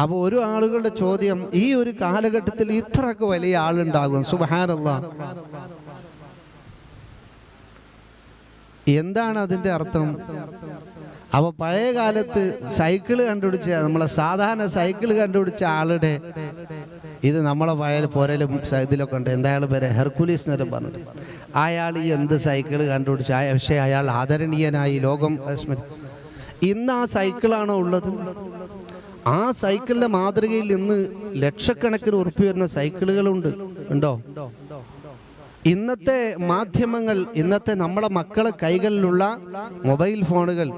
അപ്പോൾ ഒരു ആളുകളുടെ ചോദ്യം ഈ ഒരു കാലഘട്ടത്തിൽ ഇത്രയൊക്കെ വലിയ ആളുണ്ടാകും. സുബഹാനല്ല. എന്താണ് അതിന്റെ അർത്ഥം? അപ്പോൾ പഴയ കാലത്ത് സൈക്കിൾ കണ്ടുപിടിച്ച നമ്മളെ സാധാരണ സൈക്കിൾ കണ്ടുപിടിച്ച ആളുടെ ഇത് നമ്മളെ വയൽ പുരലും ഇതിലൊക്കെ ഉണ്ട്. എന്തായാലും പേര്? ഹെർക്കുലീസ് എന്നൊരു പറഞ്ഞു അയാൾ ഈ എന്ത് സൈക്കിൾ കണ്ടുപിടിച്ച? പക്ഷേ അയാൾ ആദരണീയനായി ലോകം ഇന്ന് ആ സൈക്കിളാണോ ഉള്ളത്? ആ സൈക്കിളിന്റെ മാതൃകയിൽ ഇന്ന് ലക്ഷക്കണക്കിന് ഉറപ്പ് വരുന്ന സൈക്കിളുകളുണ്ട്. ഉണ്ടോ? ഇന്നത്തെ മാധ്യമങ്ങൾ ഇന്നത്തെ നമ്മളെ മക്കളെ കൈകളിലുള്ള മൊബൈൽ ഫോണുകൾ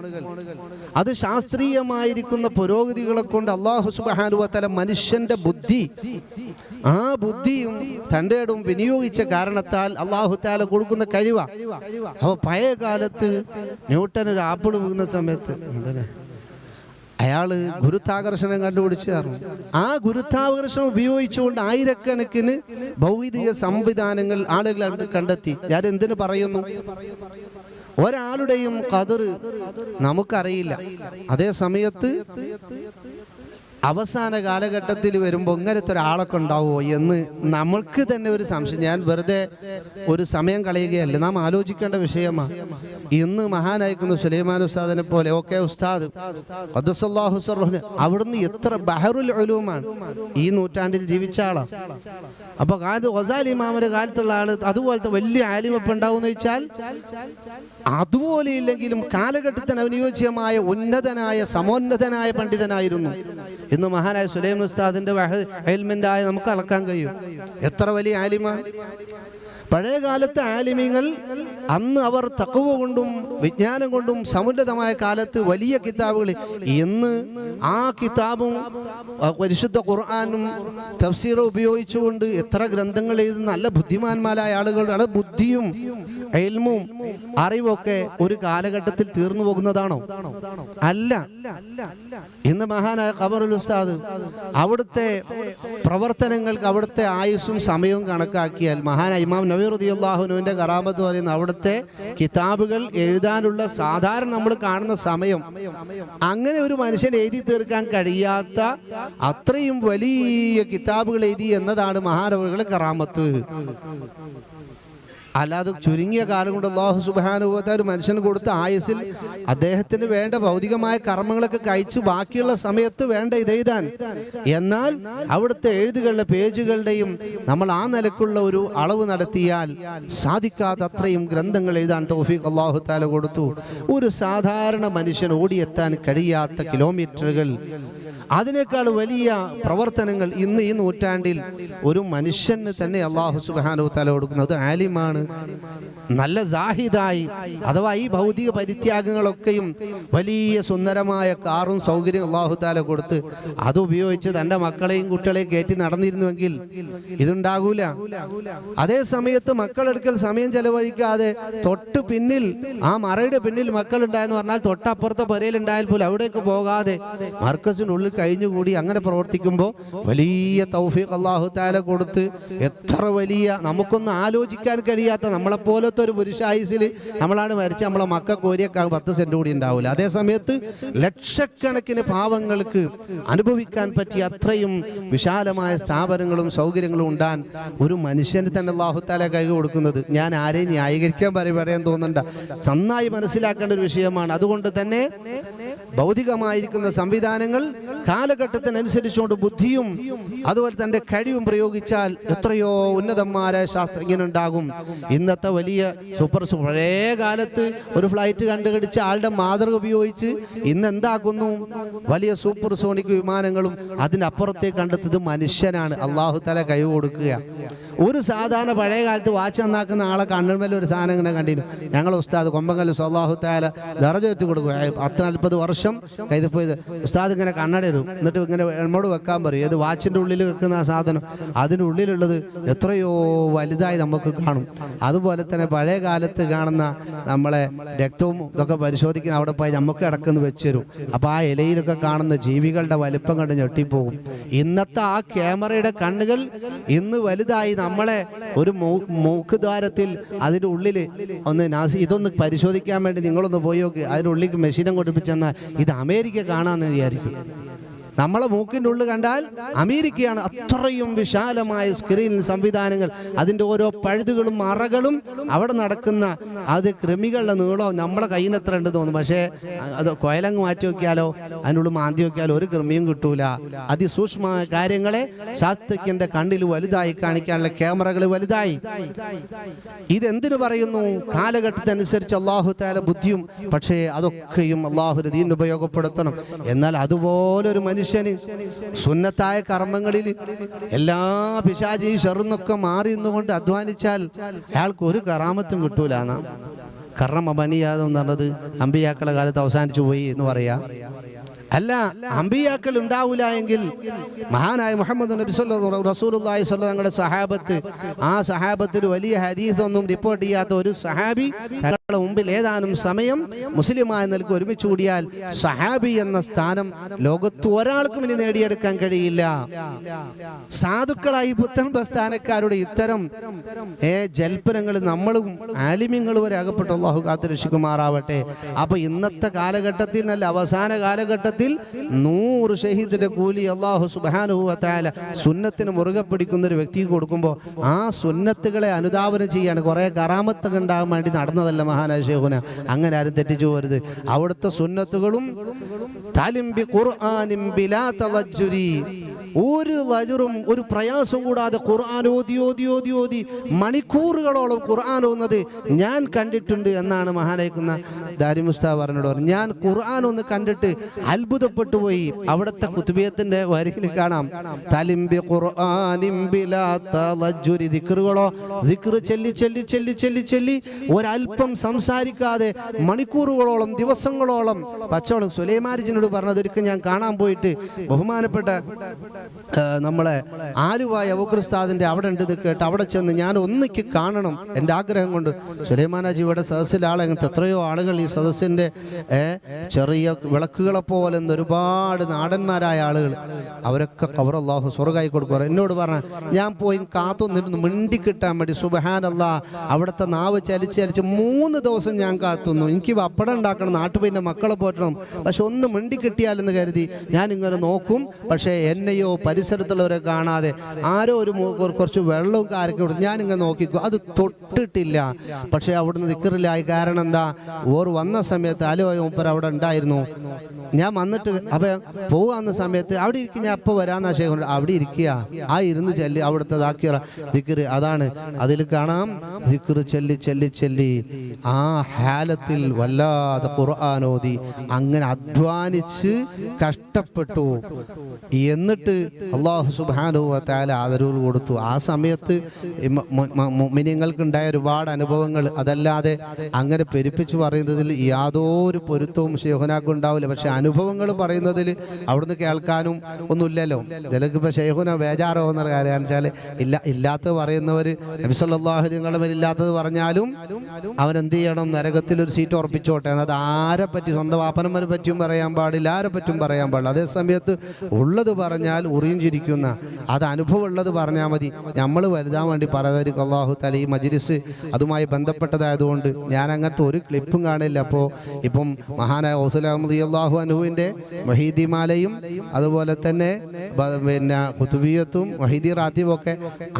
അത് ശാസ്ത്രീയമായിരിക്കുന്ന പുരോഗതികളെ കൊണ്ട് അള്ളാഹു സുബാനുവത്തല മനുഷ്യന്റെ ബുദ്ധി ആ ബുദ്ധിയും തന്റെ ഇടവും വിനിയോഗിച്ച കാരണത്താൽ അള്ളാഹു താല കൊടുക്കുന്ന കഴിവാ. അപ്പോൾ പഴയ കാലത്ത് ന്യൂട്ടൻ ഒരു ആപ്പിൾ വീഴുന്ന സമയത്ത് എന്തല്ലേ അയാൾ ഗുരുത്വാകർഷണം കണ്ടുപിടിച്ചതായിരുന്നു ആ ഗുരുത്വാകർഷണം ഉപയോഗിച്ചുകൊണ്ട് ആയിരക്കണക്കിന് ഭൗതിക സംവിധാനങ്ങൾ ആളുകൾ കണ്ട് കണ്ടെത്തി. ഞാൻ എന്തിനു പറയുന്നു? ഒരാളുടെയും കതിർ നമുക്കറിയില്ല. അതേ സമയത്ത് അവസാന കാലഘട്ടത്തിൽ വരുമ്പോൾ ഇങ്ങനത്തെ ഒരാളൊക്കെ ഉണ്ടാവുമോ എന്ന് നമ്മൾക്ക് തന്നെ ഒരു സംശയം. ഞാൻ വെറുതെ ഒരു സമയം കളയുകയല്ല നാം ആലോചിക്കേണ്ട വിഷയമാണ് ഇന്ന് മഹാനായിക്കുന്നു സുലൈമാൻ ഉസ്താദിനെ പോലെ ഓക്കെ ഉസ്താദ് ഖദ്ദസല്ലാഹു സർറഹ്ന് അവിടുന്ന് എത്ര ബഹറുൽ ഉലൂമാണ് ഈ നൂറ്റാണ്ടിൽ ജീവിച്ച ആളാണ് അപ്പൊ കാലത്ത് ഒസാലി ഇമാമിന്റെ കാലത്തുള്ള ആൾ അതുപോലത്തെ വലിയ ആലിമപ്പ് ഉണ്ടാവുമെന്ന് വെച്ചാൽ അതുപോലെ ഇല്ലെങ്കിലും കാലഘട്ടത്തിന് അനുയോജ്യമായ ഉന്നതനായ സമോന്നതനായ പണ്ഡിതനായിരുന്നു. ഇന്ന് മഹാനായ സുലൈം ഉസ്താദിന്റെ ഹെൽമെന്റായ നമുക്ക് അളക്കാൻ കഴിയും. എത്ര വലിയ ആലിമ? പഴയ കാലത്തെ ആലിമിങ്ങൾ അന്ന് അവർ തക്കവ് കൊണ്ടും വിജ്ഞാനം കൊണ്ടും സമുന്നതമായ കാലത്ത് വലിയ കിതാബുകൾ ഇന്ന് ആ കിതാബും പരിശുദ്ധ ഖുർആാനും തഫ്സീറും ഉപയോഗിച്ചുകൊണ്ട് എത്ര ഗ്രന്ഥങ്ങൾ എഴുതുന്ന നല്ല ബുദ്ധിമാന്മാരായ ആളുകളുടെ ബുദ്ധിയും എൽമും അറിവൊക്കെ ഒരു കാലഘട്ടത്തിൽ തീർന്നു പോകുന്നതാണോ? അല്ല. ഇന്ന് മഹാനായ ഖബറുൽ ഉസ്താദ് അവിടുത്തെ പ്രവർത്തനങ്ങൾക്ക് അവിടുത്തെ ആയുസ്സും സമയവും കണക്കാക്കിയാൽ മഹാനായ ഇമാം നബീർ റളിയല്ലാഹുവിന്റെ കറാമത്ത് പറയുന്ന അവിടുത്തെ കിതാബുകൾ എഴുതാനുള്ള സാധാരണ നമ്മൾ കാണുന്ന സമയം അങ്ങനെ ഒരു മനുഷ്യൻ എഴുതി തീർക്കാൻ കഴിയാത്ത അത്രയും വലിയ കിതാബുകൾ എഴുതി എന്നതാണ് മഹാനവറുകളുടെ കറാമത്ത്. അല്ലാതെ ചുരുങ്ങിയ കാലം കൊണ്ട് അള്ളാഹു സുബാനുഭവത്തെ ഒരു മനുഷ്യൻ കൊടുത്ത ആയുസിൽ അദ്ദേഹത്തിന് വേണ്ട ഭൗതികമായ കർമ്മങ്ങളൊക്കെ കഴിച്ചു ബാക്കിയുള്ള സമയത്ത് വേണ്ട ഇതെഴുതാൻ. എന്നാൽ അവിടുത്തെ എഴുതുകളുടെ പേജുകളുടെയും നമ്മൾ ആ നിലക്കുള്ള ഒരു അളവ് നടത്തിയാൽ സാധിക്കാത്തത്രയും ഗ്രന്ഥങ്ങൾ എഴുതാൻ തൗഫീഖ് അള്ളാഹു താല കൊടുത്തു. ഒരു സാധാരണ മനുഷ്യൻ ഓടിയെത്താൻ കഴിയാത്ത കിലോമീറ്ററുകൾ അതിനേക്കാൾ വലിയ പ്രവർത്തനങ്ങൾ ഇന്ന് ഈ നൂറ്റാണ്ടിൽ ഒരു മനുഷ്യന് തന്നെ അള്ളാഹു സുബാനു തല കൊടുക്കുന്നത് ആലിമാണ്. നല്ല ജാഹിദായി അഥവാ ഈ ഭൗതിക പരിത്യാഗങ്ങളൊക്കെയും വലിയ സുന്ദരമായ കാറും സൗകര്യം അള്ളാഹു താല കൊടുത്ത് അത് ഉപയോഗിച്ച് തന്റെ മക്കളെയും കുട്ടികളെയും കയറ്റി നടന്നിരുന്നുവെങ്കിൽ ഇതുണ്ടാകൂല. അതേ സമയത്ത് മക്കളെടുക്കൽ സമയം ചെലവഴിക്കാതെ തൊട്ട് പിന്നിൽ ആ മറയുടെ പിന്നിൽ മക്കൾ ഉണ്ടായെന്ന് പറഞ്ഞാൽ തൊട്ടപ്പുറത്തെ പുരയിലുണ്ടായാൽ പോലും അവിടേക്ക് പോകാതെ മർക്കസിനുള്ളിൽ കഴിഞ്ഞുകൂടി അങ്ങനെ പ്രവർത്തിക്കുമ്പോൾ വലിയ തൗഫീഖ് അള്ളാഹു താല കൊടുത്ത് എത്ര വലിയ നമുക്കൊന്നും ആലോചിക്കാൻ കഴിയാത്ത നമ്മളെപ്പോലത്തെ ഒരു പുരുഷായുസിൽ നമ്മളാണ് മരിച്ച നമ്മളെ മക്ക കോരിയൊക്കെ പത്ത് സെന്റ് കൂടി ഉണ്ടാവില്ല. അതേ സമയത്ത് ലക്ഷക്കണക്കിന് പാവങ്ങൾക്ക് അനുഭവിക്കാൻ പറ്റിയ അത്രയും വിശാലമായ സ്ഥാപനങ്ങളും സൗകര്യങ്ങളും ഉണ്ടാൻ ഒരു മനുഷ്യന് തന്നെ അള്ളാഹുത്താല കൈ കൊടുക്കുന്നത്. ഞാൻ ആരെയും ന്യായീകരിക്കാൻ പറയും പറയാൻ തോന്നണ്ട. നന്നായി മനസ്സിലാക്കേണ്ട ഒരു വിഷയമാണ്. അതുകൊണ്ട് തന്നെ ഭൗതികമായിരിക്കുന്ന സംവിധാനങ്ങൾ കാലഘട്ടത്തിനനുസരിച്ചുകൊണ്ട് ബുദ്ധിയും അതുപോലെ തന്റെ കഴിവും പ്രയോഗിച്ചാൽ എത്രയോ ഉന്നതന്മാരായ ശാസ്ത്രജ്ഞനുണ്ടാകും. ഇന്നത്തെ വലിയ സൂപ്പർ പഴയ കാലത്ത് ഒരു ഫ്ലൈറ്റ് കണ്ടുപിടിച്ച ആളുടെ മാതൃക ഉപയോഗിച്ച് ഇന്ന് എന്താക്കുന്നു? വലിയ സൂപ്പർ സോണിക് വിമാനങ്ങളും അതിനപ്പുറത്തേക്ക് കണ്ടെത്തത് മനുഷ്യനാണ്. അള്ളാഹു തല കഴിവ് കൊടുക്കുക. ഒരു സാധാരണ പഴയ കാലത്ത് വാച്ച് നന്നാക്കുന്ന ആളെ കണ്ണുമേൽ ഒരു സാധനം ഇങ്ങനെ കണ്ടിരുന്നു. ഞങ്ങൾ ഉസ്താദ് കൊമ്പങ്കൽ അള്ളാഹു താല എത്തി കൊടുക്കുക പത്ത് നാൽപ്പത് വർഷം കൈതപ്പോയത് ഉസ്താദ് ഇങ്ങനെ കണ്ണടരും എന്നിട്ട് ഇങ്ങനെ നമ്മോട് വെക്കാൻ പറയും. ഏത് വാച്ചിന്റെ ഉള്ളിൽ വെക്കുന്ന ആ സാധനം. അതിന്റെ ഉള്ളിലുള്ളത് എത്രയോ വലുതായി നമുക്ക് കാണും. അതുപോലെ തന്നെ പഴയ കാലത്ത് കാണുന്ന നമ്മളെ രക്തവും ഇതൊക്കെ പരിശോധിക്കുന്ന അവിടെ പോയി നമുക്ക് ഇടക്കുന്ന വെച്ച് തരും അപ്പോൾ ആ ഇലയിലൊക്കെ കാണുന്ന ജീവികളുടെ വലിപ്പം കണ്ട് ഞെട്ടിപ്പോകും. ഇന്നത്തെ ആ ക്യാമറയുടെ കണ്ണുകൾ ഇന്ന് വലുതായി നമ്മളെ ഒരു മൂക്കുദ്വാരത്തിൽ മൂക്ക് ദ്വാരത്തിൽ അതിന്റെ ഉള്ളിൽ ഒന്ന് നാസി ഇതൊന്ന് പരിശോധിക്കാൻ വേണ്ടി നിങ്ങളൊന്ന് പോയി നോക്കി. അതിന്റെ ഉള്ളിലേക്ക് മെഷീനം കൊണ്ടിപ്പിച്ചെന്നാൽ ഇത് അമേരിക്ക കാണാമെന്ന് വിചാരിക്കും. നമ്മളെ മൂക്കിന്റെ ഉള്ളിൽ കണ്ടാൽ അമേരിക്കയാണ് അത്രയും വിശാലമായ സ്ക്രീൻ സംവിധാനങ്ങൾ. അതിന്റെ ഓരോ പഴുതുകളും അറകളും അവിടെ നടക്കുന്ന അത് കൃമികളുടെ നീളം നമ്മളെ എത്ര ഉണ്ട് തോന്നും പക്ഷേ അത് കൊയലങ്ങ് മാറ്റി നോക്കിയാലോ അതിനുള്ളിൽ മാന്തി നോക്കിയാലോ ഒരു കൃമിയും കിട്ടൂല. അതിസൂക്ഷ്മമായ കാര്യങ്ങളെ ശാസ്ത്രജ്ഞന്റെ കണ്ണിൽ വലുതായി കാണിക്കാനുള്ള ക്യാമറകൾ വലുതായി. ഇതെന്തിനു പറയുന്നു? കാലഘട്ടത്തിനനുസരിച്ച് അള്ളാഹു താല ബുദ്ധിയും പക്ഷേ അതൊക്കെയും അള്ളാഹു ഉപയോഗപ്പെടുത്തണം. എന്നാൽ അതുപോലൊരു മനുഷ്യന് സുന്നത്തായ കർമ്മങ്ങളിൽ എല്ലാ പിശാചി ഷെറുന്നൊക്കെ മാറി നിന്നുകൊണ്ട് അധ്വാനിച്ചാൽ അയാൾക്ക് ഒരു കറാമത്തും കിട്ടൂല എന്നാ. പറഞ്ഞത് അമ്പിയാക്കളെ കാലത്ത് അവസാനിച്ചു പോയി എന്ന് പറയാ. അല്ല അമ്പിയാക്കൾ ഉണ്ടാവില്ല എങ്കിൽ മഹാനായ മുഹമ്മദ് നബി റസൂലുള്ളാഹി തങ്ങളുടെ സഹാബത്ത് ആ സഹാബത്തിൽ വലിയ ഹദീസ് ഒന്നും റിപ്പോർട്ട് ചെയ്യാത്ത ഒരു സഹാബി തങ്ങളുടെ മുമ്പിൽ ഏതാനും സമയം മുസ്ലിമായ നിലയ്ക്ക് ഒരുമിച്ച് കൂടിയാൽ സഹാബി എന്ന സ്ഥാനം ലോകത്ത് ഒരാൾക്കും ഇനി നേടിയെടുക്കാൻ കഴിയില്ല. സാധുക്കളായി പുത്തൻ പ്രസ്ഥാനക്കാരുടെ ഇത്തരം ഏ ജൽപ്പനങ്ങൾ നമ്മളും ആലിമ്യങ്ങളും വരെ അകപ്പെട്ടുള്ളാഹു കാത്തു രക്ഷിക്കുമാറാവട്ടെ അപ്പൊ ഇന്നത്തെ കാലഘട്ടത്തിൽ നല്ല അവസാന കാലഘട്ടത്തിൽ നൂറ് ഷഹീദിന്റെ കൂലി അള്ളാഹു സുബാനുഭവത്തായ സുന്നത്തിന് മുറുകെ പിടിക്കുന്ന ഒരു വ്യക്തിക്ക് കൊടുക്കുമ്പോൾ ആ സുന്നത്തുകളെ അനുധാവനം ചെയ്യാണ്. കുറേ കറാമത്തൊക്കെ ഉണ്ടാകാൻ വേണ്ടി നടന്നതല്ല മഹാനായ ഷേഖുന അങ്ങനെ ആരും തെറ്റിച്ചു പോരുത്. അവിടുത്തെ സുന്നത്തുകളും തലിംബി ഖുർആനിം തളജ്ജുരി ഒരു ലജറും ഒരു പ്രയാസവും കൂടാതെ ഖുർആൻ ഓതി ഓതി ഓതി ഓതി മണിക്കൂറുകളോളം ഖുർആൻ ഓന്നത് ഞാൻ കണ്ടിട്ടുണ്ട് എന്നാണ് മഹാനായിക്കുന്ന ദാരി മുസ്താ പറഞ്ഞു ഞാൻ ഖുർആൻ ഒന്ന് കണ്ടിട്ട് അത്ഭുതപ്പെട്ടു പോയി. അവിടുത്തെ കുത്തുബിയത്തിന്റെ വരിയിൽ കാണാം. തലിംബി ഖുർആനിം ബിലാ ദിക്കറുകളോ ദിക്റുകളോ ചെല്ലി ചെല്ലി ചെല്ലി ചെല്ലി ചൊല്ലി ഒരല്പം സംസാരിക്കാതെ മണിക്കൂറുകളോളം ദിവസങ്ങളോളം പച്ചവളം സുലൈമാരിജിനോട് പറഞ്ഞത് ഒരിക്കൽ ഞാൻ കാണാൻ പോയിട്ട് ബഹുമാനപ്പെട്ട നമ്മളെ ആലുവ യവക്രിസ്താദിന്റെ അവിടെ ഉണ്ട് ഇത് കേട്ട് അവിടെ ചെന്ന് ഞാൻ ഒന്നിക്ക് കാണണം എന്റെ ആഗ്രഹം കൊണ്ട്. സുലൈമാനാജിയുടെ സദസ്സിലാളെ എത്രയോ ആളുകൾ ഈ സദസ്സിന്റെ ചെറിയ വിളക്കുകളെ പോലെ ഒരുപാട് നാടന്മാരായ ആളുകൾ. അവരൊക്കെ കവറല്ലാഹു സ്വർഗായി കൊടുക്കുക എന്നോട് പറഞ്ഞ ഞാൻ പോയി കാത്തുനിന്നിരുന്നു മിണ്ടി കിട്ടാൻ വേണ്ടി. സുബഹാനല്ല അവിടുത്തെ നാവ് ചലിച്ച് ചലിച്ച് മൂന്ന് ദിവസം ഞാൻ കാത്തുന്നു എനിക്ക് പപ്പടം ഉണ്ടാക്കണം നാട്ടു മക്കളെ പോറ്റണം. പക്ഷെ ഒന്ന് മിണ്ടി കിട്ടിയാലെന്ന് കരുതി. ഞാൻ ഇങ്ങനെ നോക്കും പക്ഷേ എന്നെയോ പരിസരത്തുള്ളവരെ കാണാതെ ആരോ ഒരു കുറച്ച് വെള്ളവും കാരൊക്കെ കൊടുത്തു ഞാനിങ്ങനെ നോക്കിക്കോ. അത് തൊട്ടിട്ടില്ല. പക്ഷേ അവിടുന്ന് നിൽക്കറില്ലായി കാരണം എന്താ? ഓർ വന്ന സമയത്ത് ആലുവ മൂപ്പർ അവിടെ ഉണ്ടായിരുന്നു. ഞാൻ വന്നിട്ട് അപ്പൊ പോകാവുന്ന സമയത്ത് അവിടെ ഇരിക്കും ഞാൻ അപ്പൊ വരാന്നാ ശേഖരം അവിടെ ഇരിക്കുക. ആ ഇരുന്ന് ചെല്ലി അവിടുത്തെ ദിക്കറ് അതാണ് അതിൽ കാണാം. ദിക്കറ് ചെല്ലി ചെല്ലി ചെല്ലി. ആ ഹാലത്തിൽ വല്ലാതെ ഖുർആാനോദി അങ്ങനെ അധ്വാനിച്ച് കഷ്ടപ്പെട്ടു. എന്നിട്ട് അള്ളാഹു സുബാനുവത്താല ആദരവ് കൊടുത്തു. ആ സമയത്ത് മിനിങ്ങൾക്ക് ഉണ്ടായ ഒരുപാട് അനുഭവങ്ങൾ അതല്ലാതെ അങ്ങനെ പെരുപ്പിച്ച് പറയുന്നതിൽ യാതൊരു പൊരുത്തവും ഷെയ്ഹുനാക്കും ഉണ്ടാവില്ല. പക്ഷെ അനുഭവങ്ങൾ പറയുന്നതിൽ അവിടുന്ന് കേൾക്കാനും ഒന്നുമില്ലല്ലോ. ചിലക്ക് ഇപ്പൊ ഷെയ്ഹുന ബേജാറോ എന്നുള്ള കാര്യം വെച്ചാൽ ഇല്ല ഇല്ലാത്തത് പറയുന്നവർ നബിസല്ലാഹുലിങ്ങളുടെ മേൽ ഇല്ലാത്തത് പറഞ്ഞാലും അവൻ എന്ത് ചെയ്യണം? നരകത്തിൽ ഒരു സീറ്റ് ഉറപ്പിച്ചോട്ടെ. എന്നത് ആരെ പറ്റി സ്വന്തം വാപ്പനമ്മനെ പറ്റിയും പറയാൻ പാടില്ല. ആരെ പറ്റും പറയാൻ പാടില്ല. അതേ സമയത്ത് ഉള്ളത് പറഞ്ഞാൽ ഉറിയും ചിരിക്കുന്ന അത് അനുഭവമുള്ളത് പറഞ്ഞാൽ മതി. നമ്മൾ വലുതാൻ വേണ്ടി പറയാതായിരിക്കും അള്ളാഹു തല ഈ മജിലിസ് അതുമായി ബന്ധപ്പെട്ടതായതുകൊണ്ട് ഞാൻ അങ്ങനത്തെ ഒരു ക്ലിപ്പും കാണില്ല. അപ്പോൾ ഇപ്പം മഹാനായ ഹൗസുലഹമ്മദ് അള്ളാഹു അനുവിന്റെ മഹീദിമാലയും അതുപോലെ തന്നെ പിന്നെ കുത്തുബിയത്തും മഹീദി റാത്തിയും ഒക്കെ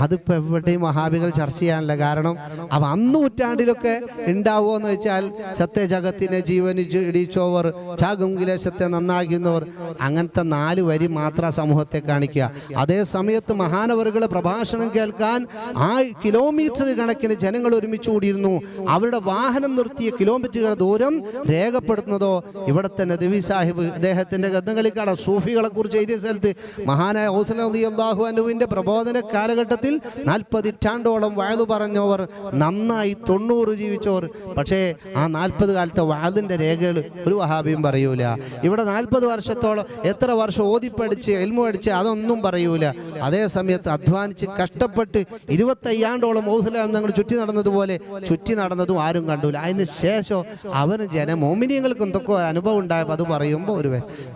അതിപ്പോൾ എവിടെയും മഹാബികൾ ചർച്ച ചെയ്യാനില്ല. കാരണം അവ അന്ന് നൂറ്റാണ്ടിലൊക്കെ ഉണ്ടാവുമോ എന്ന് വെച്ചാൽ സത്യ ജഗത്തിനെ ജീവന് ഇടിച്ചോവർ ചാകുങ്കിലേശത്തെ നന്നാക്കുന്നവർ അങ്ങനത്തെ നാല് വരി മാത്രം സമൂഹത്തെ കാണിക്കുക. അതേ സമയത്ത് മഹാനവറുകളെ പ്രഭാഷണം കേൾക്കാൻ ആ കിലോമീറ്റർ കണക്കിന് ജനങ്ങൾ ഒരുമിച്ച് കൂടിയിരുന്നു. അവരുടെ വാഹനം നിർത്തിയ കിലോമീറ്ററുകൾ ദൂരം രേഖപ്പെടുത്തുന്നതോ ഇവിടുത്തെ നദവി സാഹിബ് അദ്ദേഹത്തിന്റെ കാണാം. സൂഫികളെ കുറിച്ച് എഴുതിയ സ്ഥലത്ത് മഹാനായ ഹൗസലി അള്ളാഹു അനുവിന്റെ പ്രബോധന കാലഘട്ടത്തിൽ നാൽപ്പതിറ്റാണ്ടോളം വഴുതു പറഞ്ഞവർ നന്നായി തൊണ്ണൂറ് ജീവിച്ചവർ. പക്ഷേ ആ നാൽപ്പത് കാലത്തെ വാതിന്റെ രേഖകൾ ഒരു വഹാബിയും പറയൂല. ഇവിടെ നാൽപ്പത് വർഷത്തോളം എത്ര വർഷം ഓതിപ്പടിച്ച് എൽമു അടിച്ച് അതൊന്നും പറയൂല. അതേ സമയത്ത് അധ്വാനിച്ച് കഷ്ടപ്പെട്ട് ഇരുപത്തയ്യാണ്ടോളം മൗസലാം ഞങ്ങൾ ചുറ്റി നടന്നതുപോലെ ചുറ്റി നടന്നതും ആരും കണ്ടില്ല അതിന് ശേഷം അവന് ജന മോമിനിയങ്ങൾക്ക് എന്തൊക്കെ അനുഭവം ഉണ്ടായപ്പോൾ അത് പറയുമ്പോൾ ഒരു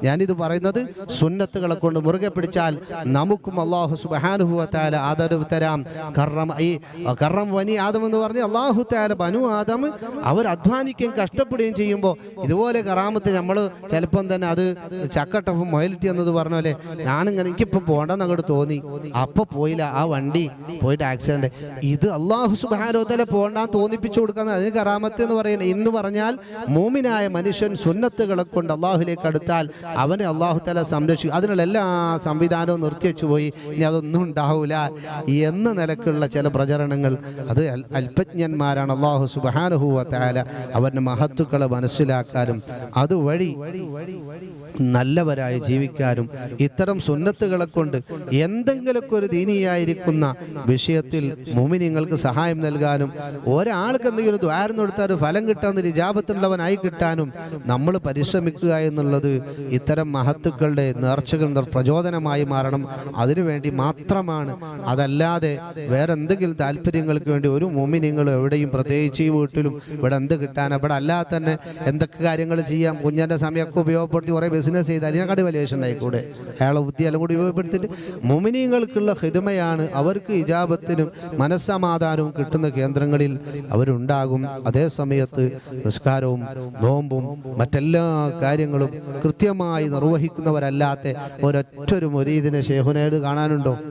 ഞാനിത് പറയുന്നത് സുന്നത്തുകളെ കൊണ്ട് മുറുകെ പിടിച്ചാൽ നമുക്കും അള്ളാഹു സുബാനുഭവത്താല ആദരവ് തരാം. കറം ഈ കറം വനി ആദം എന്ന് പറഞ്ഞ് അള്ളാഹു താല ബനു ആദം അവർ അധ്വാനിക്കുകയും കഷ്ടപ്പെടുകയും ചെയ്യുമ്പോൾ ഇതുപോലെ കറാമത്ത് നമ്മൾ ചിലപ്പം തന്നെ അത് ചക്കട്ടഫും മൊയലിറ്റി എന്നത് പറഞ്ഞ പോലെ ഞാനിങ്ങനെ എനിക്കിപ്പോൾ പോകണ്ടെന്ന് അങ്ങോട്ട് തോന്നി. അപ്പോൾ പോയില്ല. ആ വണ്ടി പോയിട്ട് ആക്സിഡന്റ് ഇത് അള്ളാഹു സുബാനോത്തല പോണ്ടാൻ തോന്നിപ്പിച്ചു കൊടുക്കുന്നത് അതിന് കറാമത്ത് എന്ന് പറയുന്നത്. ഇന്ന് പറഞ്ഞാൽ മൂമിനായ മനുഷ്യൻ സുന്നത്തുകളെ കൊണ്ട് അള്ളാഹുലേക്ക് അടുത്താൽ അവനെ അള്ളാഹു തല സംരക്ഷിക്കും. അതിനുള്ള എല്ലാ സംവിധാനവും നിർത്തിവെച്ചു പോയി. ഇനി അതൊന്നും ഉണ്ടാവില്ല എന്ന നിലക്കുള്ള ചില പ്രചരണങ്ങൾ. അത് അല്പജ്ഞന്മാരാണ് അള്ളാഹു സുബാനുഹൂവ താല അവന്റെ മഹത്തുക്കളെ മനസ്സിലാക്കാനും. അതുവഴി നല്ലവരായി ജീവിക്കാനും ഇത്തരം സുന്നത്തുകളെ കൊണ്ട് എന്തെങ്കിലുമൊക്കെ ഒരു ദീനിയായിരിക്കുന്ന വിഷയത്തിൽ മുമിനിങ്ങൾക്ക് സഹായം നൽകാനും ഒരാൾക്ക് എന്തെങ്കിലും ദ്വാരം കൊടുത്താൽ ഫലം കിട്ടാവുന്ന ഇജാപത്തുള്ളവനായി കിട്ടാനും നമ്മൾ പരിശ്രമിക്കുക എന്നുള്ളത് ഇത്തരം മഹത്തുക്കളുടെ നേർച്ചകൾ നിർ- പ്രചോദനമായി മാറണം. അതിനുവേണ്ടി മാത്രമാണ്. അതല്ലാതെ വേറെ എന്തെങ്കിലും താല്പര്യങ്ങൾക്ക് വേണ്ടി ഒരു മുമിനിങ്ങൾ എവിടെയും പ്രത്യേകിച്ച് ഈ വീട്ടിലും ഇവിടെ എന്ത് കിട്ടാൻ ഇവിടെ അല്ലാതെ തന്നെ എന്തൊക്കെ കാര്യങ്ങൾ ചെയ്യാം? കുഞ്ഞന്റെ സമയമൊക്കെ ഉപയോഗപ്പെടുത്തി കുറേ ബിസിനസ് ചെയ്താൽ അതിനെക്കാട്ടി വലിയ ഉണ്ടായിക്കൂടെ അയാളെ ബുദ്ധി എല്ലാം കൂടി ഉപയോഗപ്പെടുത്തിയിട്ട് മുമിനിയങ്ങൾക്കുള്ള ഹിതമയാണ് അവർക്ക് ഇജാപത്തിനും മനസ്സമാധാനവും കിട്ടുന്ന കേന്ദ്രങ്ങളിൽ അവരുണ്ടാകും. അതേ സമയത്ത് നിസ്കാരവും നോമ്പും മറ്റെല്ലാ കാര്യങ്ങളും കൃത്യമായി നിർവഹിക്കുന്നവരല്ലാത്ത ഒരൊറ്റൊരു മുരീദിനെ ഷേഹുനേട് കാണാനുണ്ടോ?